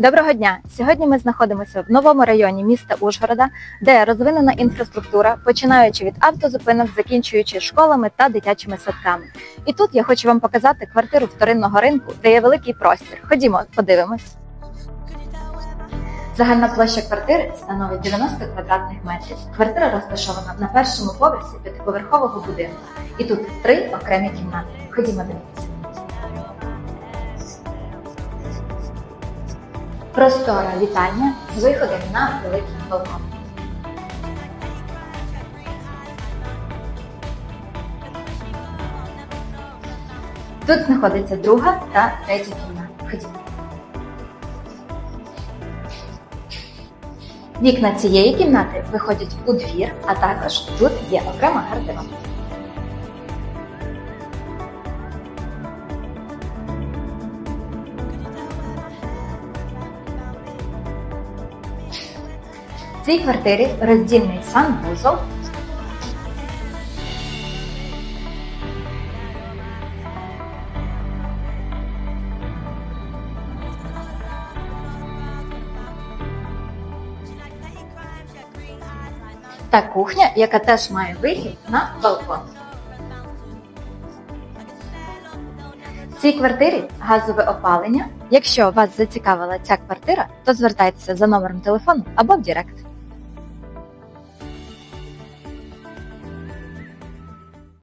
Доброго дня! Сьогодні ми знаходимося в новому районі міста Ужгорода, де розвинена інфраструктура, починаючи від автозупинок, закінчуючи школами та дитячими садками. І тут я хочу вам показати квартиру вторинного ринку, де є великий простір. Ходімо, подивимось. Загальна площа квартири становить 90 квадратних метрів. Квартира розташована на першому поверсі п'ятиповерхового будинку. І тут три окремі кімнати. Ходімо дивитися. Простора вітальня з виходом на великий балкон. Тут знаходиться друга та третя кімната. Ходімо. Вікна цієї кімнати виходять у двір, а також тут є окрема гардероб. Цій квартирі роздільний санвузол. Та кухня, яка теж має вихід на балкон. В цій квартирі газове опалення. Якщо вас зацікавила ця квартира, то звертайтеся за номером телефону або в Директ.